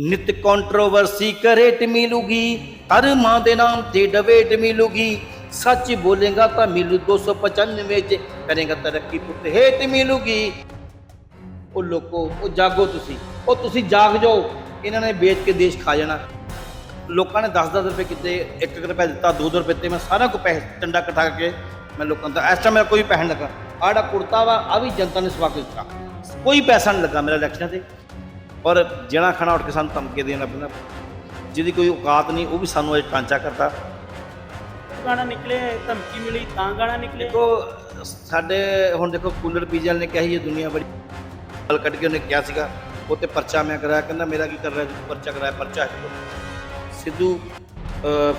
ਨਿਤ controversy crate ਮਿਲੂਗੀ ਧਰਮਾਂ ਦੇ ਨਾਮ ਤੇ ਡਬੇਟ ਮਿਲੂਗੀ। ਸੱਚ ਬੋਲੇਗਾ ਤਾਂ ਮਿਲੂ 295 ਚ, ਕਰੇਗਾ ਤਰੱਕੀ ਪੁੱਤ ਹੇਟ ਮਿਲੂਗੀ। ਉਹ ਲੋਕੋ, ਉਹ ਜਾਗੋ ਤੁਸੀਂ, ਉਹ ਤੁਸੀਂ ਜਾਗ ਜਾਓ, ਇਹਨਾਂ ਨੇ ਵੇਚ ਕੇ ਦੇਸ਼ ਖਾ ਜਾਣਾ। ਲੋਕਾਂ ਨੇ 10-10 ਰੁਪਏ ਕਿਤੇ 1 ਰੁਪਏ ਦਿੱਤਾ 2 ਰੁਪਏ ਤੇ ਮੈਂ ਸਾਰਾ ਕੁ ਪੈਸੇ ਟੰਡਾ ਇਕੱਠਾ ਕਰਕੇ ਮੈਂ ਲੋਕਾਂ ਦਾ ਇਸ ਟਾਈਮ ਮੇਰਾ ਕੋਈ ਪੈਸਾ ਨਹੀਂ ਲੱਗਾ। ਆਹ ਕੁੜਤਾ ਵਾ ਆ ਵੀ ਜਨਤਾ ਨੇ ਸਵਾਗਤ ਕੀਤਾ ਕੋਈ ਪੈਸਾ ਨਹੀਂ ਲੱਗਾ ਮੇਰਾ ਇਲੈਕਸ਼ਨ ਤੇ। ਔਰ ਜਿਹੜਾ ਖਾਣਾ ਉੱਠ ਕੇ ਸਾਨੂੰ ਧਮਕੇ ਦੇਣਾ ਪੈਂਦਾ ਜਿਹਦੀ ਕੋਈ ਔਕਾਤ ਨਹੀਂ ਉਹ ਵੀ ਸਾਨੂੰ ਅੱਜ ਟਾਂਚਾ ਕਰਦਾ ਗਾਣਾ ਨਿਕਲੇ ਧਮਕੀ ਮਿਲੀ ਤਾਂ ਗਾਣਾ ਨਿਕਲੇ। ਦੇਖੋ ਸਾਡੇ ਹੁਣ ਦੇਖੋ ਕੂਲਰ ਪੀਜਲ ਨੇ ਕਿਹਾ ਇਹ ਦੁਨੀਆ ਬੜੀ ਗੱਲ ਕੱਢ ਕੇ ਉਹਨੇ ਕਿਹਾ ਸੀਗਾ ਉਹ ਤੇ ਪਰਚਾ ਮੈਂ ਕਰਾਇਆ ਕਹਿੰਦਾ ਮੇਰਾ ਕੀ ਕਰ ਰਿਹਾ ਪਰਚਾ ਕਰਾਇਆ ਪਰਚਾ ਸਿੱਧੂ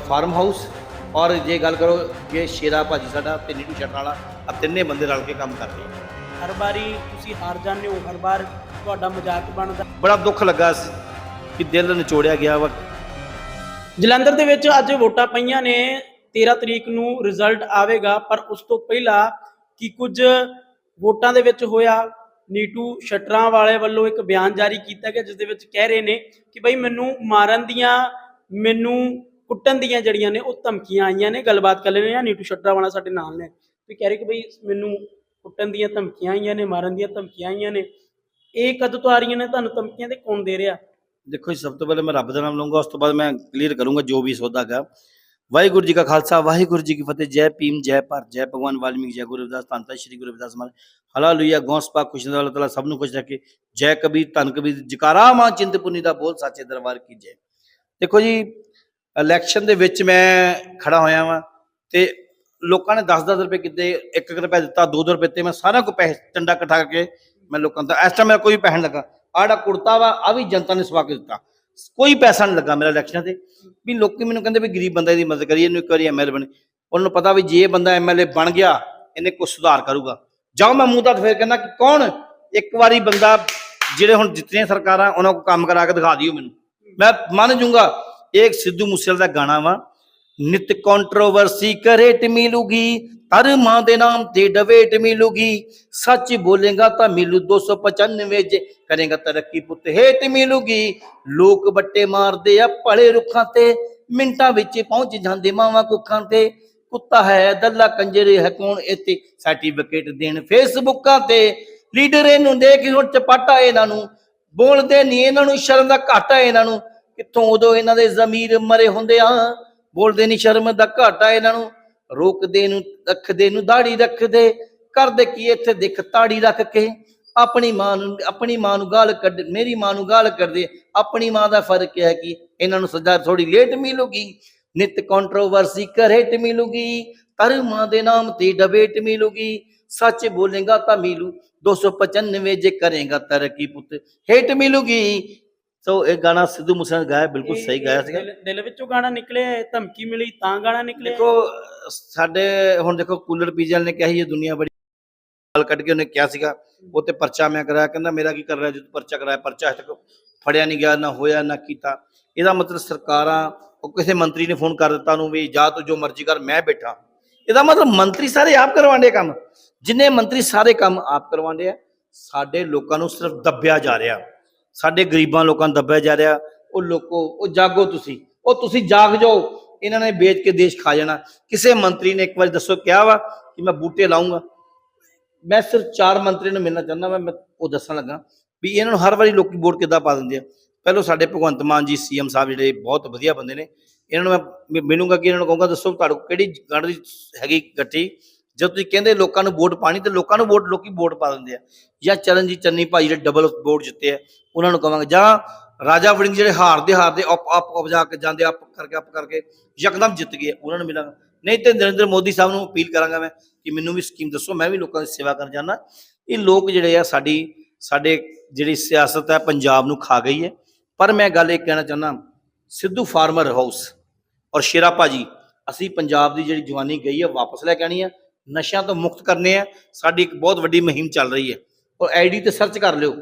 ਫਾਰਮ ਹਾਊਸ ਔਰ ਜੇ ਗੱਲ ਕਰੋ ਇਹ ਸ਼ੇਰਾ ਭਾਜੀ ਸਾਡਾ ਤੇ ਨੀਟੂ ਸ਼ਟਰ ਵਾਲਾ ਆ ਤਿੰਨੇ ਬੰਦੇ ਰਲ ਕੇ ਕੰਮ ਕਰਦੇ ਆ। ਹਰ ਵਾਰੀ ਤੁਸੀਂ ਹਾਰ ਜਾਂਦੇ ਹੋ ਹਰ ਵਾਰ ਤੁਹਾਡਾ ਮਜ਼ਾਕ ਬਣਦਾ। ਬੜਾ ਦੁੱਖ ਲੱਗਾ ਸੀ ਕਿ ਦਿਲ ਨਿਚੋੜਿਆ ਗਿਆ ਵਾ। ਜਲੰਧਰ ਦੇ ਵਿੱਚ ਅੱਜ ਵੋਟਾਂ ਪਈਆਂ ਨੇ 13 ਤਰੀਕ ਨੂੰ ਰਿਜ਼ਲਟ ਆਵੇਗਾ ਪਰ ਉਸ ਤੋਂ ਪਹਿਲਾਂ ਕੀ ਕੁਝ ਵੋਟਾਂ ਦੇ ਵਿੱਚ ਹੋਇਆ? ਨੀਟੂ ਸ਼ਟਰਾਂ ਵਾਲੇ ਵੱਲੋਂ ਇੱਕ ਬਿਆਨ ਜਾਰੀ ਕੀਤਾ ਗਿਆ ਜਿਸ ਦੇ ਵਿੱਚ ਕਹਿ ਰਹੇ ਨੇ ਕਿ ਬਈ ਮੈਨੂੰ ਮਾਰਨ ਦੀਆਂ ਮੈਨੂੰ ਕੁੱਟਣ ਦੀਆਂ ਜੜੀਆਂ ਨੇ ਉਹ ਧਮਕੀਆਂ ਆਈਆਂ ਨੇ। ਗੱਲਬਾਤ ਕਰ ਲੈਣੇ ਆ ਨੀਟੂ ਸ਼ਟਰਾਂ ਵਾਲਾ ਸਾਡੇ ਨਾਲ ਨੇ। ਤੇ ਕਹਿ ਰਹੇ ਕਿ ਬਈ ਮੈਨੂੰ ਕੁੱਟਣ ਦੀਆਂ ਧਮਕੀਆਂ ਆਈਆਂ ਨੇ, ਮਾਰਨ ਦੀਆਂ ਧਮਕੀਆਂ ਆਈਆਂ ਨੇ। ਇਹ ਕਦੋਂ ਤੋਂ ਆ ਰਹੀਆਂ ਨੇ? ਤੁਹਾਨੂੰ ਧਮਕੀਆਂ ਤੇ ਕੌਣ ਦੇ ਰਿਹਾ? ਦੇਖੋ ਜੀ, ਸਭ ਤੋਂ ਪਹਿਲੇ ਮੈਂ ਰੱਬ ਦਾ ਨਾਮ ਲਵਾਂਗਾ ਉਸ ਤੋਂ ਬਾਅਦ ਮੈਂ ਕਲੀਅਰ ਕਰੂੰਗਾ ਜੋ ਵੀ ਸੌਦਾ ਗਾ ਵਾਹਿਗੁਰੂ ਜੀ ਕਾ ਖਾਲਸਾ, ਵਾਹਿਗੁਰੂ ਜੀ ਕੀ ਫਤਿਹ, ਜੈ ਭੀਮ, ਜੈ ਭਾਰਤ, ਜੈ ਭਗਵਾਨ, ਵਾਲਮੀਕ, ਜੈ ਗੁਰੂ ਰਵਿਦਾਸ ਧੰਨ ਧੰਨ ਸ਼੍ਰੀ ਗੁਰੂ ਰਵਿਦਾਸ ਮਹਾਰਾਜ। ਹਾਲੇਲੂਇਆ ਗੌਸ ਪਾਕ ਖੁਸ਼ਨਾ ਅੱਲਾਹ ਤਾਲਾ ਸਭ ਨੂੰ ਖੁਸ਼ ਰੱਖੇ। ਜੈ ਕਬੀਰ, ਧੰਨ ਕਬੀਰ, ਜਕਾਰਾ ਮਾਂ ਚਿੰਤਪੁਰਨੀ ਦਾ ਬੋਲ ਸਾਚੇ ਦਰਬਾਰ ਕੀ ਜੈ। ਦੇਖੋ ਜੀ ਇਲੈਕਸ਼ਨ ਦੇ ਵਿੱਚ ਮੈਂ ਖੜਾ ਹੋਇਆ ਵਾਂ ਤੇ ਲੋਕਾਂ ਨੇ 10-10 ਰੁਪਏ ਕਿਤੇ 1 ਰੁਪਏ ਦਿੱਤਾ 2 ਰੁਪਏ ਤੇ ਮੈਂ ਸਾਰਾ ਕੋ ਪੈਸੇ ਚੰਡਾ ਇਕੱਠਾ ਕਰਕੇ ਮੈਂ ਲੋਕਾਂ ਦਾ ਇਸ ਟਾਈਮ ਮੇਰਾ ਕੋਈ ਪੈਸਾ ਨਹੀਂ ਲੱਗਾ। ਆਹ ਜਿਹੜਾ ਕੁੜਤਾ ਵਾ ਆ ਵੀ ਜਨਤਾ ਨੇ ਸਵਾ ਕੇ ਦਿੱਤਾ। ਕੋਈ ਪੈਸਾ ਨਹੀਂ ਲੱਗਾ ਮੇਰਾ ਇਲੈਕਸ਼ਨ ਤੇ। ਵੀ ਲੋਕੀ ਮੈਨੂੰ ਕਹਿੰਦੇ ਵੀ ਗਰੀਬ ਬੰਦਾ ਦੀ ਮਦਦ ਕਰੀਏ, ਇਹਨੂੰ ਇੱਕ ਵਾਰੀ ਐਮਐਲਏ ਬਣੇ। ਉਹਨਾਂ ਨੂੰ ਪਤਾ ਵੀ ਜੇ ਇਹ ਬੰਦਾ ਐਮਐਲਏ ਬਣ ਗਿਆ, ਇਹਨੇ ਕੁਝ ਸੁਧਾਰ ਕਰੂਗਾ। ਜਾਓ ਮੈਂ ਮੂੰਹ ਤਾਂ ਫੇਰ ਕਹਿੰਦਾ ਕਿ ਕੌਣ? ਇੱਕ ਵਾਰੀ ਬੰਦਾ, ਜਿਹੜੇ ਹੁਣ ਜਿੱਤੀਆਂ ਸਰਕਾਰਾਂ, ਉਹਨਾਂ ਕੋ ਕੰਮ ਕਰਾ ਕੇ ਦਿਖਾ ਦਿਓ ਮੈਨੂੰ। ਮੈਂ ਮੰਨ ਜੂੰਗਾ, ਇਹ ਸਿੱਧੂ ਮੂਸੇਵਾਲੇ ਦਾ ਗਾਣਾ ਵਾ ਨਿਤ ਕੰਟਰੋਵਰਸੀ ਕਰੇਟ ਮਿਲੂਗੀ, ਧਰਮਾਂ ਦੇ ਨਾਮ ਤੇ ਡਬੇਟ ਮਿਲੂਗੀ। ਸੱਚ ਬੋਲੇਗਾ ਤਾਂ ਮਿਲੂ 295 ਜੇ, ਕਰੇਗਾ ਤਰੱਕੀ ਪੁੱਤ ਹੇਟ ਮਿਲੂਗੀ। ਲੋਕ ਬੱਟੇ ਮਾਰਦੇ ਆ ਭਲੇ ਰੁੱਖਾਂ ਤੇ, ਮਿੰਟਾਂ ਵਿੱਚ ਪਹੁੰਚ ਜਾਂਦੇ ਮਾਵਾਂ ਕੁੱਖਾਂ ਤੇ। ਕੁੱਤਾ ਹੈ, ਦੱਲਾ ਕੰਜਰੇ ਹੈ ਕੌਣ ਇੱਥੇ? ਸਰਟੀਫਿਕੇਟ ਦੇਣ ਫੇਸਬੁੱਕਾਂ ਤੇ। ਲੀਡਰ ਇਹਨੂੰ ਦੇਖ ਹੁਣ ਚਪਾਟਾ ਇਹਨਾਂ ਨੂੰ। ਬੋਲਦੇ ਨਹੀਂ, ਇਹਨਾਂ ਨੂੰ ਸ਼ਰਮ ਦਾ ਘਾਟਾ ਇਹਨਾਂ ਨੂੰ। ਕਿੱਥੋਂ ਉਦੋਂ ਇਹਨਾਂ ਦੇ ਜ਼ਮੀਰ ਮਰੇ ਹੁੰਦੇ ਆ? ਬੋਲਦੇ ਨਹੀਂ ਸ਼ਰਮ ਦਾ ਘਾਟਾ ਇਹਨਾਂ ਨੂੰ, ਰੋਕਦੇ ਨੂੰ, ਰੱਖਦੇ ਨੂੰ ਦਾੜੀ ਰੱਖਦੇ। ਕਰਦੇ ਕੀ ਇੱਥੇ ਦੇਖ, ਤਾੜੀ ਰੱਖ ਕੇ ਆਪਣੀ ਮਾਂ ਨੂੰ, ਆਪਣੀ ਮਾਂ ਨੂੰ ਗਾਲ ਕੱਢ, ਮੇਰੀ ਮਾਂ ਨੂੰ ਗਾਲ ਕਰਦੇ ਆਪਣੀ ਮਾਂ ਦਾ ਫ਼ਰਕ ਹੈ ਕਿ ਇਹਨਾਂ ਨੂੰ ਸਜ਼ਾ ਥੋੜੀ ਲੇਟ ਮਿਲੂਗੀ। ਨਿਤ ਕੰਟਰੋਵਰਸੀ ਕਰੇਟ ਮਿਲੂਗੀ। ਧਰਮਾਂ ਦੇ ਨਾਮ ਤੇ ਡਬੇਟ ਮਿਲੂਗੀ। ਸੱਚ ਬੋਲੇਗਾ ਤਾਂ ਮਿਲੂ। 295 ਜੇ ਕਰੇਗਾ ਤਰੱਕੀ ਪੁੱਤ, ਹੇਟ ਮਿਲੂਗੀ। ਸੋ ਇਹ ਗਾਣਾ ਸਿੱਧੂ ਮੂਸੇ ਨੇ ਗਾਇਆ ਬਿਲਕੁਲ ਇਹ- ਸਹੀ ਇਹ ਗਾਇਆ ਸੀਗਾ। ਦਿਲ- ਦਿਲ ਵਿੱਚੋਂ ਗਾਣਾ ਨਿਕਲੇ ਧਮਕੀ ਮਿਲੀ ਤਾਂ ਗਾਣਾ ਨਿਕਲੇ ਦੇਖੋ ਸਾਡੇ ਹੁਣ ਦੇਖੋ ਕੂਲਰ ਪੀਜਲ ਨੇ ਕਿਹਾ ਸੀ ਇਹ ਦੁਨੀਆ ਬੜੀ ਗੱਲ ਕੱਢ ਕੇ ਉਹਨੇ ਕਿਹਾ ਸੀਗਾ ਉਹ ਤੇ ਪਰਚਾ ਮੈਂ ਕਰਾਇਆ ਕਹਿੰਦਾ ਮੇਰਾ ਕੀ ਕਰ ਰਿਹਾ ਜੀ ਪਰਚਾ ਕਰਾਇਆ ਪਰਚਾ ਹਜੇ ਤੱਕ ਫੜਿਆ ਨਹੀਂ ਗਿਆ ਨਾ ਹੋਇਆ ਨਾ ਕੀਤਾ। ਇਹਦਾ ਮਤਲਬ ਸਰਕਾਰਾਂ ਉਹ ਕਿਸੇ ਮੰਤਰੀ ਨੇ ਫੋਨ ਕਰ ਦਿੱਤਾ ਨੂੰ ਵੀ ਜਾ ਤੂੰ ਜੋ ਮਰਜ਼ੀ ਕਰ ਮੈਂ ਬੈਠਾ। ਇਹਦਾ ਮਤਲਬ ਮੰਤਰੀ ਸਾਰੇ ਆਪ ਕਰਵਾਉਂਦੇ ਆ ਕੰਮ। ਜਿੰਨੇ ਮੰਤਰੀ ਸਾਰੇ ਕੰਮ ਆਪ ਕਰਵਾਉਂਦੇ ਆ ਸਾਡੇ ਲੋਕਾਂ ਨੂੰ ਸਿਰਫ ਦੱਬਿਆ ਜਾ ਰਿਹਾ। ਸਾਡੇ ਗਰੀਬਾਂ ਲੋਕਾਂ ਨੂੰ ਦੱਬਿਆ ਜਾ ਰਿਹਾ, ਉਹ ਲੋਕੋ, ਉਹ ਜਾਗੋ ਤੁਸੀਂ, ਉਹ ਤੁਸੀਂ ਜਾਗ ਜਾਓ। ਇਹਨਾਂ ਨੇ ਵੇਚ ਕੇ ਦੇਸ਼ ਖਾ ਜਾਣਾ। ਕਿਸੇ ਮੰਤਰੀ ਨੇ ਇੱਕ ਵਾਰੀ ਦੱਸੋ, ਕਿਹਾ ਵਾ ਕਿ ਮੈਂ ਬੂਟੇ ਲਾਉਂਗਾ ਮੈਂ ਸਿਰਫ ਚਾਰ ਮੰਤਰੀ ਨੂੰ ਮਿਲਣਾ ਚਾਹੁੰਦਾ ਮੈਂ ਮੈਂ ਉਹ ਦੱਸਣ ਲੱਗਾ ਵੀ ਇਹਨਾਂ ਨੂੰ ਹਰ ਵਾਰੀ ਲੋਕੀ ਵੋਟ ਕਿੱਦਾਂ ਪਾ ਦਿੰਦੇ ਆ। ਪਹਿਲਾਂ ਸਾਡੇ ਭਗਵੰਤ ਮਾਨ ਜੀ ਸੀਐਮ ਸਾਹਿਬ ਜਿਹੜੇ ਬਹੁਤ ਵਧੀਆ ਬੰਦੇ ਨੇ। ਇਹਨਾਂ ਨੂੰ ਮੈਂ ਮਿ- ਮਿਲੂੰਗਾ ਕਿ ਇਹਨਾਂ ਨੂੰ ਕਹੂੰਗਾ, ਦੱਸੋ ਤੁਹਾਡੇ ਕੋਲ ਕਿਹੜੀ ਗੜ ਦੀ ਹੈਗੀ ਗੱਠੀ? ਜਦ ਤੁਸੀਂ ਕਹਿੰਦੇ ਲੋਕਾਂ ਨੂੰ ਵੋਟ ਪਾਣੀ, ਤੇ ਲੋਕਾਂ ਨੂੰ ਵੋਟ, ਲੋਕੀ ਵੋਟ ਪਾ ਦਿੰਦੇ ਆ। ਜਾਂ ਚਰਨਜੀਤ ਚੰਨੀ ਭਾਈ ਜਿਹੜੇ ਡਬਲ ਵੋਟ ਜਿੱਤੇ ਆ, ਉਹਨਾਂ ਨੂੰ ਕਹਾਂਗੇ ਜਾਂ ਰਾਜਾ ਵੜਿੰਗ ਜਿਹੜੇ ਹਾਰਦੇ ਹਾਰਦੇ, ਆਪ ਅਪ ਅਪ ਜਾ ਕੇ ਜਾਂਦੇ, ਆਪ ਕਰਕੇ ਆਪ ਕਰਕੇ ਯਕਦਮ ਜਿੱਤ ਗਏ, ਉਹਨਾਂ ਨੂੰ ਮਿਲਾਂਗਾ। ਨਹੀਂ ਤੇ ਨਰਿੰਦਰ ਮੋਦੀ ਸਾਹਿਬ ਨੂੰ ਅਪੀਲ ਕਰਾਂਗਾ ਮੈਂ ਕਿ ਮੈਨੂੰ ਵੀ ਸਕੀਮ ਦੱਸੋ, ਮੈਂ ਵੀ ਲੋਕਾਂ ਦੀ ਸੇਵਾ ਕਰਨ ਜਾਣਾ ਇਹ ਲੋਕ ਜਿਹੜੇ ਆ, ਸਾਡੀ, ਸਾਡੇ ਜਿਹੜੀ ਸਿਆਸਤ ਹੈ, ਪੰਜਾਬ ਨੂੰ ਖਾ ਗਈ ਹੈ। ਪਰ ਮੈਂ ਗੱਲ ਇਹ ਕਹਿਣਾ ਚਾਹੁੰਦਾ, ਸਿੱਧੂ ਫਾਰਮਰ ਹਾਊਸ ਔਰ ਸ਼ੇਰਾ ਭਾਜੀ, ਅਸੀਂ ਪੰਜਾਬ ਦੀ ਜਿਹੜੀ ਜਵਾਨੀ ਗਈ ਹੈ, ਵਾਪਸ ਲੈ ਕੇ ਆਣੀ ਹੈ। ਨਸ਼ਿਆਂ ਤੋਂ ਮੁਕਤ ਕਰਨੇ ਆ। ਸਾਡੀ ਇੱਕ ਬਹੁਤ ਵੱਡੀ ਮੁਹਿੰਮ ਚੱਲ ਰਹੀ ਹੈ। ਔਰ ਆਈਡੀ ਤੇ ਸਰਚ ਕਰ ਲਿਓ।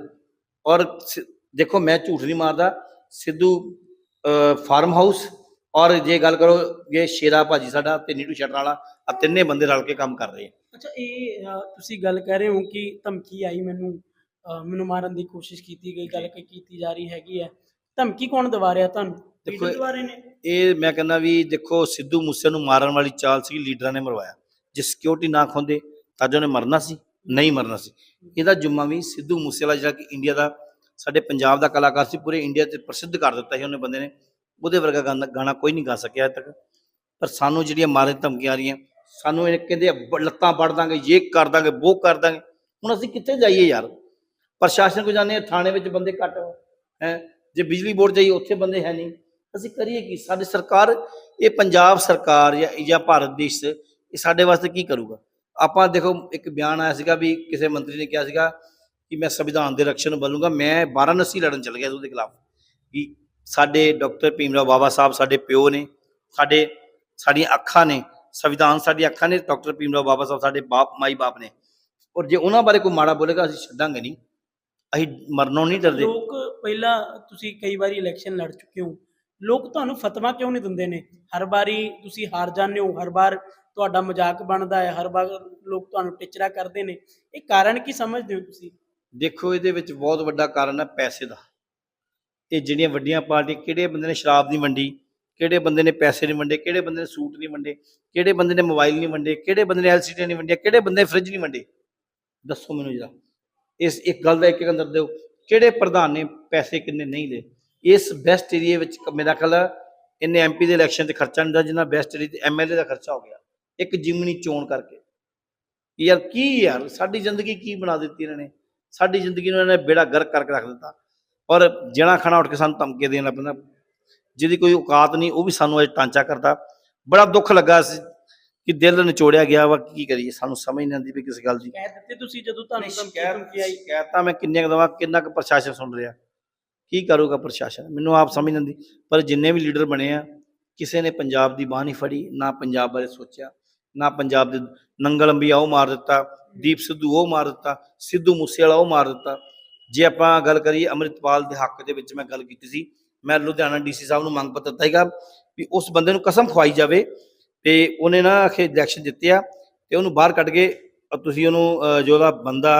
ਔਰ ਦੇਖੋ ਮੈਂ ਝੂਠ ਨਹੀਂ ਮਾਰਦਾ। Sidhu farm house. ਔਰ ਜੇ ਗੱਲ ਕਰੋ ਇਹ ਸ਼ੇਰਾ ਭਾਜੀ ਸਾਡਾ ਤੇ ਨੀਟੂ ਸ਼ਟਰ ਵਾਲਾ ਆ ਤਿੰਨੇ ਬੰਦੇ ਰਲ ਕੇ ਕੰਮ ਕਰ ਰਹੇ ਆ। ਅੱਛਾ ਇਹ ਤੁਸੀਂ ਗੱਲ ਕਹਿ ਰਹੇ ਹੋ ਕਿ ਧਮਕੀ ਆਈ ਮੈਨੂੰ। ਮੈਨੂੰ ਮਾਰਨ ਦੀ ਕੋਸ਼ਿਸ਼ ਕੀਤੀ ਗਈ ਗੱਲ ਕਿ ਕੀਤੀ ਜਾ ਰਹੀ ਹੈਗੀ ਹੈ। ਧਮਕੀ ਕੌਣ ਦਵਾ ਰਿਹਾ ਤੁਹਾਨੂੰ? ਦੇਖੋ, ਇਹ ਮੈਂ ਕਹਿੰਦਾ ਵੀ ਦੇਖੋ ਸਿੱਧੂ ਮੂਸੇ ਨੂੰ ਮਾਰਨ ਵਾਲੀ ਚਾਲ ਸੀ ਲੀਡਰਾਂ ਨੇ ਮਰਵਾਇਆ। ਜੇ ਸਿਕਿਉਰਿਟੀ ਨਾ ਖੁੰਦੇ ਤਾਂ ਜੋ ਉਹਨੇ ਮਰਨਾ ਸੀ ਨਹੀਂ ਮਰਨਾ ਸੀ। ਇਹਦਾ ਜੁਮਾ ਵੀ ਸਿੱਧੂ ਮੂਸੇਵਾਲਾ ਜਿਹੜਾ ਕਿ ਇੰਡੀਆ ਦਾ ਸਾਡੇ ਪੰਜਾਬ ਦਾ ਕਲਾਕਾਰ ਸੀ ਪੂਰੇ ਇੰਡੀਆ 'ਤੇ ਪ੍ਰਸਿੱਧ ਕਰ ਦਿੱਤਾ ਸੀ ਉਹਨੇ ਬੰਦੇ ਨੇ। ਉਹਦੇ ਵਰਗਾ ਗਾਣਾ ਗਾਣਾ ਕੋਈ ਨਹੀਂ ਗਾ ਸਕਿਆ ਅੱਜ ਤੱਕ। ਪਰ ਸਾਨੂੰ ਜਿਹੜੀਆਂ ਮਾਰਨ ਧਮਕੀਆਂ ਆ ਰਹੀਆਂ ਸਾਨੂੰ ਇਹ ਕਹਿੰਦੇ ਆ, ਬ- ਲੱਤਾਂ ਵੜ ਦਾਂਗੇ ਇਹ ਕਰ ਦਾਂਗੇ ਉਹ ਕਰ ਦਾਂਗੇ। ਹੁਣ ਅਸੀਂ ਕਿੱਥੇ ਜਾਈਏ ਯਾਰ? ਪ੍ਰਸ਼ਾਸਨ ਕੋ ਜਾਂਦੇ ਆ ਥਾਣੇ ਵਿੱਚ ਬੰਦੇ ਘੱਟ ਹੈ? ਜੇ ਬਿਜਲੀ ਬੋਰਡ ਜਾਈਏ ਉੱਥੇ ਬੰਦੇ ਹੈ ਨਹੀਂ। ਅਸੀਂ ਕਰੀਏ ਕੀ? ਸਾਡੀ ਸਰਕਾਰ ਇਹ ਪੰਜਾਬ ਸਰਕਾਰ ਜਾਂ ਜਾਂ ਭਾਰਤ ਦੇਸ਼ ਇਹ ਸਾਡੇ ਵਾਸਤੇ ਕੀ ਕਰੂਗਾ? ਆਪਾਂ ਦੇਖੋ, ਇੱਕ ਬਿਆਨ ਆਇਆ ਸੀਗਾ ਵੀ ਕਿਸੇ ਮੰਤਰੀ ਨੇ ਕਿਹਾ ਸੀਗਾ ਕਿ ਮੈਂ ਸੰਵਿਧਾਨ ਦੇ ਰਕਸ਼ਣ ਬਣੂੰਗਾ, ਮੈਂ ਵਾਰਾਣਸੀ ਲੜਨ ਚਲ ਗਿਆ ਉਹਦੇ ਖਿਲਾਫ। ਕਿ ਸਾਡੇ ਡਾਕਟਰ ਭੀਮਰਾਓ ਬਾਬਾ ਸਾਹਿਬ ਸਾਡੇ ਪਿਓ ਨੇ, ਸਾਡੇ, ਸਾਡੀਆਂ ਅੱਖਾਂ ਨੇ, ਸੰਵਿਧਾਨ ਸਾਡੀਆਂ ਅੱਖਾਂ ਨੇ, ਡਾਕਟਰ ਭੀਮਰਾਓ ਬਾਬਾ ਸਾਹਿਬ ਸਾਡੇ ਬਾਪ, ਮਾਈ ਬਾਪ ਨੇ। ਔਰ ਜੇ ਉਹਨਾਂ ਬਾਰੇ ਕੋਈ ਮਾੜਾ ਬੋਲੇਗਾ, ਅਸੀਂ ਛੱਡਾਂਗੇ ਨਹੀਂ। ਅਸੀਂ ਮਰਨੋਂ ਨਹੀਂ ਡਰਦੇ। ਲੋਕ ਪਹਿਲਾਂ ਤੁਸੀਂ ਕਈ ਵਾਰੀ ਇਲੈਕਸ਼ਨ ਲੜ ਚੁੱਕੇ ਹੋ। ਲੋਕ ਤੁਹਾਨੂੰ ਫਤਵਾ ਕਿਉਂ ਨਹੀਂ ਦਿੰਦੇ ਨੇ? ਹਰ ਵਾਰੀ ਤੁਸੀਂ ਹਾਰ ਜਾਂਦੇ ਹੋ, ਹਰ ਵਾਰ ਤੁਹਾਡਾ ਮਜ਼ਾਕ ਬਣਦਾ ਹੈ, ਹਰ ਵਾਰ ਲੋਕ ਤੁਹਾਨੂੰ ਟਿਚਰਾ ਕਰਦੇ ਨੇ। ਇਹ ਕਾਰਨ ਕੀ ਸਮਝਦੇ ਹੋ ਤੁਸੀਂ? ਦੇਖੋ, ਇਹਦੇ ਵਿੱਚ ਬਹੁਤ ਵੱਡਾ ਕਾਰਨ ਹੈ ਪੈਸੇ ਦਾ। ਇਹ ਜਿਹੜੀਆਂ ਵੱਡੀਆਂ ਪਾਰਟੀਆਂ, ਕਿਹੜੇ ਬੰਦੇ ਨੇ ਸ਼ਰਾਬ ਨਹੀਂ ਵੰਡੀ, ਕਿਹੜੇ ਬੰਦੇ ਨੇ ਪੈਸੇ ਨਹੀਂ ਵੰਡੇ, ਕਿਹੜੇ ਬੰਦੇ ਨੇ ਸੂਟ ਨਹੀਂ ਵੰਡੇ, ਕਿਹੜੇ ਬੰਦੇ ਨੇ ਮੋਬਾਈਲ ਨਹੀਂ ਵੰਡੇ, ਕਿਹੜੇ ਬੰਦੇ ਨੇ ਐਲਸੀਡੀ ਨਹੀਂ ਵੰਡਿਆ, ਕਿਹੜੇ ਬੰਦੇ ਨੇ ਫ੍ਰਿਜ ਨਹੀਂ ਵੰਡੇ। ਦੱਸੋ ਮੈਨੂੰ ਜਰਾ। ਇਸ ਇੱਕ ਗੱਲ ਦਾ ਇੱਕ ਇੱਕ ਅੰਦਰ ਦਿਓ, ਕਿਹੜੇ ਪ੍ਰਧਾਨ ਨੇ ਪੈਸੇ ਕਿੰਨੇ ਨਹੀਂ ਲਏ? ਇਸ ਬੈਸਟ ਏਰੀਆ ਵਿੱਚ ਮੇਰਾ ਖਿਆਲ ਹੈ। ਇਹਨੇ ਐਮਪੀ ਦੇ ਇਲੈਕਸ਼ਨ ਤੇ ਖਰਚਾ ਨਹੀਂ ਦਾ ਜਿੰਨਾ ਬੈਸਟ ਏਰੀਆ ਤੇ ਐਮਐਲਏ ਦਾ ਖਰਚਾ ਹੋ ਗਿਆ। ਇੱਕ ਜਿਮਨੀ ਚੋਣ ਕਰਕੇ ਯਾਰ ਕੀ ਯਾਰ ਸਾਡੀ ਜ਼ਿੰਦਗੀ ਕੀ ਬਣਾ ਦਿੱਤੀ ਇਹਨਾਂ ਨੇ? ਸਾਡੀ ਜ਼ਿੰਦਗੀ ਨੂੰ ਇਹਨਾਂ ਨੇ ਬੇੜਾ ਗਰਕ ਕਰਕੇ ਰੱਖ ਦਿੱਤਾ। ਔਰ ਜਣਾ ਖਾਣਾ ਉੱਠ ਕੇ ਸਾਨੂੰ ਧਮਕੇ ਦੇਣ ਲੱਗ ਪੈਂਦਾ। ਜਿਹਦੀ ਕੋਈ ਔਕਾਤ ਨਹੀਂ ਉਹ ਵੀ ਸਾਨੂੰ ਅੱਜ ਟਾਂਚਾ ਕਰਦਾ। ਬੜਾ ਦੁੱਖ ਲੱਗਾ ਸੀ ਕਿ ਦਿਲ ਨਿਚੋੜਿਆ ਗਿਆ ਵਾ ਕੀ ਕਰੀਏ? ਸਾਨੂੰ ਸਮਝ ਨਹੀਂ ਆਉਂਦੀ ਵੀ ਕਿਸ ਗੱਲ ਦੀ। ਕਹਿ ਦਿੱਤੇ ਤੁਸੀਂ ਜਦੋਂ ਤੁਹਾਨੂੰ ਧਮਕੀ ਆਈ ਸ਼ਿਕਾਇਤਾਂ ਮੈਂ ਕਿੰਨੀਆਂ ਕੁ ਦੇਵਾਂ ਕਿੰਨਾ ਕੁ ਪ੍ਰਸ਼ਾਸਨ ਸੁਣ ਰਿਹਾ। ਕੀ ਕਰੂਗਾ ਪ੍ਰਸ਼ਾਸਨ? ਮੈਨੂੰ ਆਪ ਸਮਝ ਨਹੀਂ ਆਉਂਦੀ। ਪਰ ਜਿੰਨੇ ਵੀ ਲੀਡਰ ਬਣੇ ਆ ਕਿਸੇ ਨੇ ਪੰਜਾਬ ਦੀ ਬਾਹ ਨਹੀਂ ਫੜੀ ਨਾ ਪੰਜਾਬ ਬਾਰੇ ਸੋਚਿਆ। ਨਾ ਪੰਜਾਬ ਦੇ ਨੰਗਲ ਅੰਬੀਆ ਉਹ ਮਾਰ ਦਿੱਤਾ, ਦੀਪ ਸਿੱਧੂ ਉਹ ਮਾਰ ਦਿੱਤਾ, ਸਿੱਧੂ ਮੂਸੇਵਾਲਾ ਉਹ ਮਾਰ ਦਿੱਤਾ। ਜੇ ਆਪਾਂ ਗੱਲ ਕਰੀਏ ਅੰਮ੍ਰਿਤਪਾਲ ਦੇ ਹੱਕ ਦੇ ਵਿੱਚ ਮੈਂ ਗੱਲ ਕੀਤੀ ਸੀ, ਮੈਂ ਲੁਧਿਆਣਾ ਡੀਸੀ ਸਾਹਿਬ ਨੂੰ ਮੰਗ ਪੱਤਰ ਦਿੱਤਾ ਸੀਗਾ ਵੀ ਉਸ ਬੰਦੇ ਨੂੰ ਕਸਮ ਖਵਾਈ ਜਾਵੇ ਤੇ ਉਹਨੇ ਨਾ ਆਖੇ ਇਲੈਕਸ਼ਨ ਜਿੱਤੇ ਆ ਤੇ ਉਹਨੂੰ ਬਾਹਰ ਕੱਢ ਕੇ ਤੁਸੀਂ ਉਹਨੂੰ, ਅਹ ਜੋ ਉਹਦਾ ਬੰਦਾ,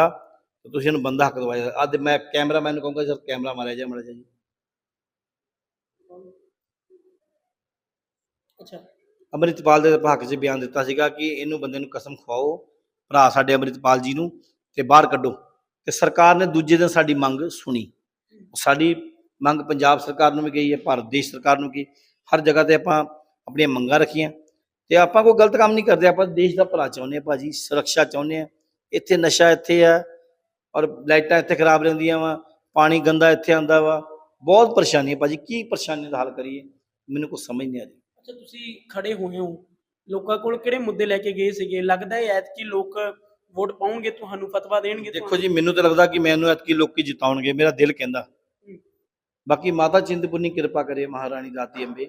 ਤੁਸੀਂ ਉਹਨੂੰ ਬੰਦਾ ਹੱਕ ਦਵਾਇਆ। ਅੱਜ ਮੈਂ ਕੈਮਰਾਮੈਨ ਨੂੰ ਕਹੂੰਗਾ ਸਰ ਕੈਮਰਾ ਮਾਰਿਆ ਜਾ ਮੜਾ ਜੀ। ਅੱਛਾ। ਅੰਮ੍ਰਿਤਪਾਲ ਦੇ ਹੱਕ 'ਚ ਬਿਆਨ ਦਿੱਤਾ ਸੀਗਾ ਕਿ ਇਹਨੂੰ ਬੰਦੇ ਨੂੰ ਕਸਮ ਖਵਾਓ, ਭਰਾ ਸਾਡੇ ਅੰਮ੍ਰਿਤਪਾਲ ਜੀ ਨੂੰ ਤੇ ਬਾਹਰ ਕੱਢੋ। ਤੇ ਸਰਕਾਰ ਨੇ ਦੂਜੇ ਦਿਨ ਸਾਡੀ ਮੰਗ ਸੁਣੀ। ਸਾਡੀ ਮੰਗ ਪੰਜਾਬ ਸਰਕਾਰ ਨੂੰ ਵੀ ਗਈ ਹੈ, ਭਾਰਤ ਦੇਸ਼ ਸਰਕਾਰ ਨੂੰ ਕੀ ਹਰ ਜਗ੍ਹਾ ਤੇ ਆਪਾਂ ਆਪਣੀਆਂ ਮੰਗਾਂ ਰੱਖੀਆਂ। ਤੇ ਆਪਾਂ ਕੋਈ ਗਲਤ ਕੰਮ ਨਹੀਂ ਕਰਦੇ, ਆਪਾਂ ਦੇਸ਼ ਦਾ ਭਲਾ ਚਾਹੁੰਦੇ ਆ ਭਾਜੀ, ਸੁਰੱਖਿਆ ਚਾਹੁੰਦੇ ਆ ਇੱਥੇ ਨਸ਼ਾ ਇੱਥੇ ਆ ਔਰ ਲਾਈਟਾਂ ਇੱਥੇ ਖਰਾਬ ਰਹਿੰਦੀਆਂ ਵਾ, ਪਾਣੀ ਗੰਦਾ ਇੱਥੇ ਆਂਦਾ ਵਾ। ਬਹੁਤ ਪਰੇਸ਼ਾਨੀ ਹੈ ਭਾਜੀ, ਕੀ ਪਰੇਸ਼ਾਨੀ ਦਾ ਹੱਲ ਕਰੀਏ? ਮੈਨੂੰ ਕੁਝ ਸਮਝ ਨਹੀਂ ਆ ਰਹੀ। ਅੱਛਾ ਤੁਸੀਂ ਖੜੇ ਹੋਏ ਹੋ ਲੋਕਾਂ ਕੋਲ ਕਿਹੜੇ ਮੁੱਦੇ ਲੈ ਕੇ ਗਏ ਸੀਗੇ? ਲੱਗਦਾ ਹੈ ਐਤਕੀ ਲੋਕ ਵੋਟ ਪਾਉਣਗੇ ਤੁਹਾਨੂੰ ਫਤਵਾ ਦੇਣਗੇ ਦੇਖੋ ਜੀ ਮੈਨੂੰ ਤਾਂ ਲੱਗਦਾ ਕਿ ਮੈਨੂੰ ਐਤਕੀ ਲੋਕੀ ਜਿਤਾਉਣਗੇ ਮੇਰਾ ਦਿਲ ਕਹਿੰਦਾ। ਬਾਕੀ ਮਾਤਾ ਚਿੰਤਪੁਰਨੀ ਕਿਰਪਾ ਕਰੇ ਮਹਾਰਾਣੀ ਦਾਤੀ ਅੰਬੇ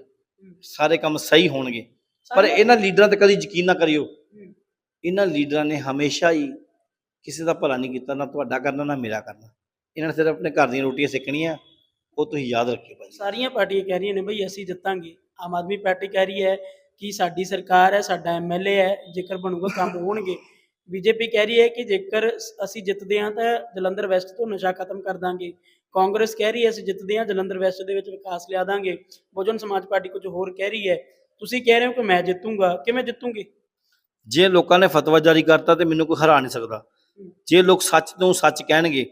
ਸਾਰੇ ਕੰਮ ਸਹੀ ਹੋਣਗੇ। ਪਰ ਇਹਨਾਂ ਲੀਡਰਾਂ ਤੇ ਕਦੀ ਯਕੀਨ ਨਾ ਕਰਿਓ। ਇਹਨਾਂ ਲੀਡਰਾਂ ਨੇ ਹਮੇਸ਼ਾ ਹੀ ਕਿਸੇ ਦਾ ਭਲਾ ਨਹੀਂ ਕੀਤਾ ਨਾ ਤੁਹਾਡਾ ਕਰਨਾ ਨਾ ਮੇਰਾ ਕਰਨਾ। ਇਹਨਾਂ ਨੇ ਸਿਰਫ ਆਪਣੇ ਘਰ ਦੀਆਂ ਰੋਟੀਆਂ ਸਿੱਕਣੀਆਂ ਉਹ ਤੁਸੀਂ ਯਾਦ ਰੱਖਿਓ ਭਾਜੀ ਸਾਰੀਆਂ ਪਾਰਟੀਆਂ ਕਹਿ ਰਹੀਆਂ ਨੇ ਬਈ ਅਸੀਂ ਜਿੱਤਾਂਗੇ। ਆਮ ਆਦਮੀ ਪਾਰਟੀ ਕਹਿ ਰਹੀ ਹੈ ਕਿ ਸਾਡੀ ਸਰਕਾਰ ਹੈ ਸਾਡਾ ਐਮਐਲਏ ਹੈ ਜੇਕਰ ਬਣੂਗਾ ਕੰਮ ਹੋਣਗੇ ਬੀਜੇਪੀ ਕਹਿ ਰਹੀ ਹੈ ਕਿ ਜੇਕਰ ਸ- ਅਸੀਂ ਜਿੱਤਦੇ ਹਾਂ ਤਾਂ ਜਲੰਧਰ ਵੈਸਟ ਤੋਂ ਨਸ਼ਾ ਖਤਮ ਕਰ ਦਾਂਗੇ ਕਾਂਗਰਸ ਕਹਿ ਰਹੀ ਹੈ ਅਸੀਂ ਜਿੱਤਦੇ ਹਾਂ ਜਲੰਧਰ ਵੈਸਟ ਦੇ ਵਿੱਚ ਵਿਕਾਸ ਲਿਆ ਦਾਂਗੇ ਬਹੁਜਨ ਸਮਾਜ ਪਾਰਟੀ ਕੁਝ ਹੋਰ ਕਹਿ ਰਹੀ ਹੈ ਤੁਸੀਂ ਕਹਿ ਰਹੇ ਹੋ ਕਿ ਮੈਂ ਜਿੱਤੂੰਗਾ ਕਿਵੇਂ ਜਿੱਤੂਗੇ ਜੇ ਲੋਕਾਂ ਨੇ ਫਤਵਾ ਜਾਰੀ ਕਰਤਾ ਤੇ ਮੈਨੂੰ ਕੋਈ ਹਰਾ ਨਹੀਂ ਸਕਦਾ ਜੇ ਲੋਕ ਸੱਚ ਤੋਂ ਸੱਚ ਕਹਿਣਗੇ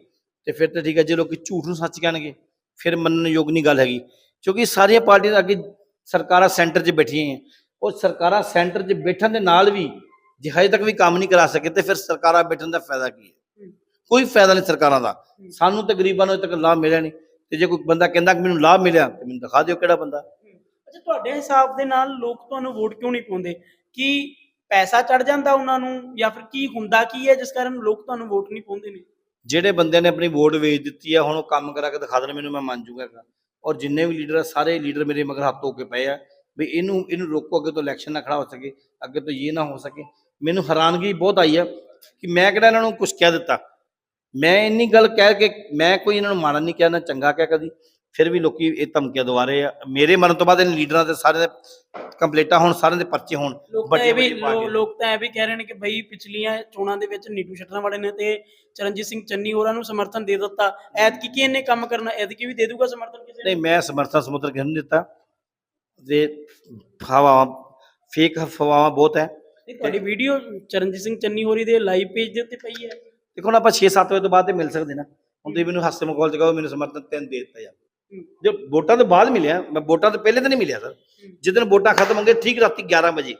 ਤੇ ਫਿਰ ਤਾਂ ਠੀਕ ਹੈ ਜੇ ਲੋਕ ਝੂਠ ਨੂੰ ਸੱਚ ਕਹਿਣਗੇ ਫਿਰ ਮੰਨਣ ਯੋਗ ਨਹੀਂ ਗੱਲ ਹੈਗੀ ਕਿਉਂਕਿ ਸਾਰੀਆਂ ਪਾਰਟੀਆਂ ਦਾ ਅੱਗੇ ਸਰਕਾਰਾਂ ਸੈਂਟਰ 'ਚ ਬੈਠੀਆਂ ਹੈ ਉਹ ਸਰਕਾਰਾਂ ਸੈਂਟਰ 'ਚ ਬੈਠਣ ਦੇ ਨਾਲ ਵੀ ਜੇ ਹਜੇ ਤੱਕ ਵੀ ਕੰਮ ਨਹੀਂ ਕਰਾ ਸਕੇ ਤੇ ਫਿਰ ਸਰਕਾਰਾਂ ਬੈਠਣ ਦਾ ਫਾਇਦਾ ਕੀ ਹੈ? ਕੋਈ ਫਾਇਦਾ ਨਹੀਂ ਸਰਕਾਰਾਂ ਦਾ। ਸਾਨੂੰ ਤੇ ਗਰੀਬਾਂ ਨੂੰ ਅਜੇ ਤੱਕ ਲਾਭ ਮਿਲਿਆ ਨਹੀਂ। ਤੇ ਜੇ ਕੋਈ ਬੰਦਾ ਕਹਿੰਦਾ ਕਿ ਮੈਨੂੰ ਲਾਭ ਮਿਲਿਆ ਤੇ ਮੈਨੂੰ ਦਿਖਾ ਦਿਓ ਕਿਹੜਾ ਬੰਦਾ। ਅੱਛਾ ਤੁਹਾਡੇ ਹਿਸਾਬ ਦੇ ਨਾਲ ਲੋਕ ਤੁਹਾਨੂੰ ਵੋਟ ਕਿਉਂ ਨਹੀਂ ਪਾਉਂਦੇ? ਕੀ ਪੈਸਾ ਚੜ ਜਾਂਦਾ ਉਹਨਾਂ ਨੂੰ ਜਾਂ ਫਿਰ ਕੀ ਹੁੰਦਾ ਕੀ ਹੈ ਜਿਸ ਕਾਰਨ ਲੋਕ ਤੁਹਾਨੂੰ ਵੋਟ ਨਹੀਂ ਪਾਉਂਦੇ ਨੇ? ਜਿਹੜੇ ਬੰਦਿਆਂ ਨੇ ਆਪਣੀ ਵੋਟ ਵੇਚ ਦਿੱਤੀ ਆ ਹੁਣ ਉਹ ਕੰਮ ਕਰਾ ਕੇ ਦਿਖਾ ਦੇਣ ਮੈਨੂੰ ਮੈਂ ਮੰਨ ਜੂਗਾ ਔਰ ਜਿੰਨੇ ਵੀ ਲੀਡਰ ਆ, ਸਾਰੇ ਲੀਡਰ ਮੇਰੇ ਮਗਰ ਹੱਥ ਧੋ ਕੇ ਪਏ ਆ ਵੀ ਇਹਨੂੰ ਇਹਨੂੰ ਰੋਕੋ, ਅੱਗੇ ਤੋਂ ਇਲੈਕਸ਼ਨ ਨਾ ਖੜਾ ਹੋ ਸਕੇ, ਅੱਗੇ ਤੋਂ ਇਹ ਨਾ ਹੋ ਸਕੇ। ਮੈਨੂੰ ਹੈਰਾਨਗੀ ਬਹੁਤ ਆਈ ਆ ਕਿ ਮੈਂ ਕਿਹੜਾ ਇਹਨਾਂ ਨੂੰ ਕੁਝ ਕਹਿ ਦਿੱਤਾ। ਮੈਂ ਇੰਨੀ ਗੱਲ ਕਹਿ ਕੇ, ਮੈਂ ਕੋਈ ਇਹਨਾਂ ਨੂੰ ਮਾੜਾ ਨਹੀਂ ਕਿਹਾ, ਨਾ ਚੰਗਾ ਕਿਹਾ ਕਦੀ। ਫਿਰ ਵੀ ਲੋਕੀ ਇਹ ਧਮਕੀਆਂ ਦਵਾ ਰਹੇ ਆ। ਮੇਰੇ ਮਰਨ ਤੋਂ ਬਾਅਦ ਇਹਨਾਂ ਲੀਡਰਾਂ ਦੇ ਸਾਰੇ ਦੇ ਕੰਪਲੀਟਾਂ ਹੋਣ ਸਾਰਿਆਂ ਦੇ ਪਰਚੇ ਹੋਣ ਲੋਕ ਤਾਂ ਇਹ ਵੀ ਪਾਰਟੀਆਂ। ਲੋਕ ਤਾਂ ਇਹ ਵੀ ਕਹਿ ਰਹੇ ਨੇ ਕਿ ਬਈ ਪਿਛਲੀਆਂ ਚੋਣਾਂ ਦੇ ਵਿੱਚ ਨੀਟੂ ਸ਼ਟਰਾਂ ਵਾਲੇ ਨੇ ਤੇ ਚਰਨਜੀਤ ਸਿੰਘ ਚੰਨੀ ਹੋਰਾਂ ਨੂੰ ਸਮਰਥਨ ਦੇ ਦਿੱਤਾ। ਐਤਕੀ ਕੀ ਇਹਨੇ ਕੰਮ ਕਰਨਾ? ਐਤਕੀ ਵੀ ਦੇ ਦੂਗਾ ਸਮਰਥਨ ਕਿਸੇ ਨਹੀਂ ਨੂੰ? ਮੈਂ ਸਮਰਥਨ ਸਮੁੱਤਰ ਕਿਸੇ ਨੂੰ ਨਹੀਂ ਦਿੱਤਾ। ਤੇ ਹਵਾਵਾਂ ਫੇਕ ਹਵਾਵਾਂ ਬਹੁਤ ਹੈ। ਤੁਹਾਡੀ ਵੀਡੀਓ ਚਰਨਜੀਤ ਸਿੰਘ ਚੰਨੀ ਹੋਰੀ ਦੇ ਲਾਈਵ ਪੇਜ ਦੇ ਉੱਤੇ ਪਈ ਹੈ। ਦੇਖੋ ਨਾ ਆਪਾਂ 6-7 ਵਜੇ ਤੋਂ ਬਾਅਦ ਤੇ ਮਿਲ ਸਕਦੇ ਨਾ। ਹੁਣ ਤੁਸੀਂ ਮੈਨੂੰ ਹਾਸੇ ਮਖੌਲ ਚ ਕਹੋ ਮੈਨੂੰ ਸਮਰਥਨ ਤਿੰਨ ਦੇ ਦਿੱਤਾ ਹੂੰ। ਜੋ ਵੋਟਾਂ ਤੋਂ ਬਾਅਦ ਮਿਲਿਆ ਮੈਂ ਵੋਟਾਂ ਤੋਂ ਪਹਿਲੇ ਤਾਂ ਨਹੀਂ ਮਿਲਿਆ ਸਰ। ਜਿੱਦਣ ਵੋਟਾਂ ਖਤਮ ਹੋਣਗੇ ਠੀਕ ਰਾਤੀ 11 ਵਜੇ।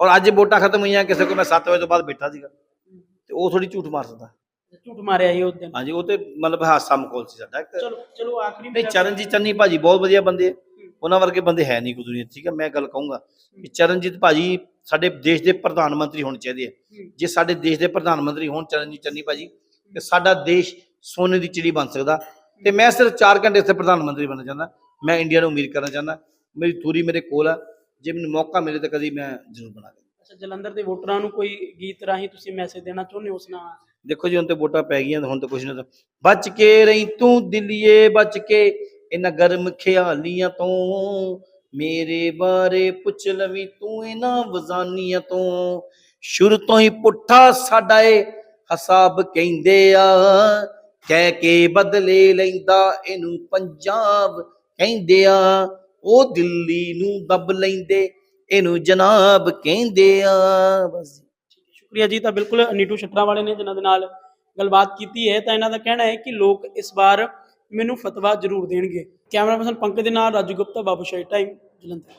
ਔਰ ਅੱਜ ਵੋਟਾਂ ਖਤਮ ਹੋਈਆਂ ਕਿਸੇ ਕੋ ਮੈਂ 7 ਵਜੇ ਤੋਂ ਬਾਅਦ ਬੈਠਾ ਸੀਗਾ। ਤੇ ਉਹ ਥੋੜੀ ਝੂਠ ਮਾਰ ਸਕਦਾ। ਝੂਠ ਮਾਰਿਆ ਇਹ ਉਸ ਦਿਨ। ਹਾਂਜੀ ਉਹ ਤੇ ਮਤਲਬ ਹਾਸਾ ਮਖੌਲ ਸੀ ਸਾਡਾ। ਚਲੋ ਚਲੋ ਆਖਰੀ ਨਹੀਂ ਚਰਨਜੀਤ ਚੰਨੀ ਭਾਜੀ ਬਹੁਤ ਵਧੀਆ ਬੰਦੇ ਆ। ਉਹਨਾਂ ਵਰਗੇ ਬੰਦੇ ਹੈ ਨਹੀਂ ਕੋਈ ਦੁਨੀਆ ਠੀਕ ਹੈ ਮੈਂ ਗੱਲ ਕਹੂੰਗਾ ਕਿ ਚਰਨਜੀਤ ਭਾਜੀ ਸਾਡੇ ਦੇਸ਼ ਦੇ ਪ੍ਰਧਾਨ ਮੰਤਰੀ ਹੋਣੇ ਚਾਹੀਦੇ ਆ। ਹੂੰ। ਜੇ ਸਾਡੇ ਦੇਸ਼ ਦੇ ਪ੍ਰਧਾਨ ਮੰਤਰੀ ਹੋਣ ਚਰਨਜੀਤ ਚੰਨੀ ਭਾਜੀ ਤੇ ਸਾਡਾ ਦੇਸ਼ ਸੋਨੇ ਦੀ ਚਿੜੀ ਬਣ ਸਕਦਾ। ਤੇ ਮੈਂ ਸਿਰਫ 4 ਘੰਟੇ ਇੱਥੇ ਪ੍ਰਧਾਨ ਮੰਤਰੀ ਬਣਨਾ ਚਾਹੁੰਦਾ। ਮੈਂ ਇੰਡੀਆ ਨੂੰ ਅਮੀਰ ਕਰਨਾ ਚਾਹੁੰਦਾ। ਮੇਰੀ ਥੂਰੀ ਮੇਰੇ ਕੋਲ ਆ। ਜੇ ਮੈਨੂੰ ਮੌਕਾ ਮਿਲੇ ਤਾਂ ਕਦੀ ਮੈਂ ਜ਼ਰੂਰ ਬਣਾ ਲਵਾਂ ਅੱਛਾ ਜਲੰਧਰ ਦੇ ਵੋਟਰਾਂ ਨੂੰ ਕੋਈ ਗੀਤ ਰਾਹੀਂ ਤੁਸੀਂ ਮੈਸੇਜ ਦੇਣਾ ਚਾਹੁੰਦੇ ਹੋ ਉਸ ਨਾਲ? ਦੇਖੋ ਜੀ ਹੁਣ ਤੇ ਵੋਟਾਂ ਪੈ ਗਈਆਂ ਹੁਣ ਤਾਂ ਕੁਛ ਨਹੀਂ ਬਚ ਕੇ ਰਹੀ ਤੂੰ ਦਿੱਲੀਏ ਬਚ ਕੇ ਇਹਨਾਂ ਗਰਮ ਖਿਆਲੀਆਂ ਤੋਂ। ਮੇਰੇ ਬਾਰੇ ਪੁੱਛ ਲਵੀ ਤੂੰ ਇਹਨਾਂ ਵਜ਼ਾਨੀਆਂ ਤੋਂ। ਸ਼ੁਰੂ ਤੋਂ ਹੀ ਪੁੱਠਾ ਸਾਡਾ ਏ ਹਸਾਬ ਕਹਿੰਦੇ ਆ। ਕਹਿ ਕੇ ਬਦਲੇ ਲੈਂਦਾ ਇਹਨੂੰ ਪੰਜਾਬ ਕਹਿੰਦੇ ਆ ਉਹ ਦਿੱਲੀ ਨੂੰ ਦੱਬ ਲੈਂਦੇ, ਇਹਨੂੰ ਜਨਾਬ ਕਹਿੰਦੇ ਆ ਬਸ ਸ਼ੁਕਰੀਆ ਜੀ, ਤਾਂ ਬਿਲਕੁਲ ਨੀਟੂ ਸ਼ਟਰਾਂ ਵਾਲੇ ਨੇ ਜਿਨ੍ਹਾਂ ਦੇ ਨਾਲ ਗੱਲਬਾਤ ਕੀਤੀ ਹੈ, ਤਾਂ ਇਹਨਾਂ ਦਾ ਕਹਿਣਾ ਹੈ ਕਿ ਲੋਕ ਇਸ ਵਾਰ ਮੈਨੂੰ ਫਤਵਾ ਜ਼ਰੂਰ ਦੇਣਗੇ। ਕੈਮਰਾ ਪਰਸਨ ਪੰਕਜ ਦੇ ਨਾਲ ਰਾਜੂ ਗੁਪਤਾ, ਬਾਬੂ ਸ਼ਾਹੀ ਟਾਈਮ ਜਲੰਧਰ।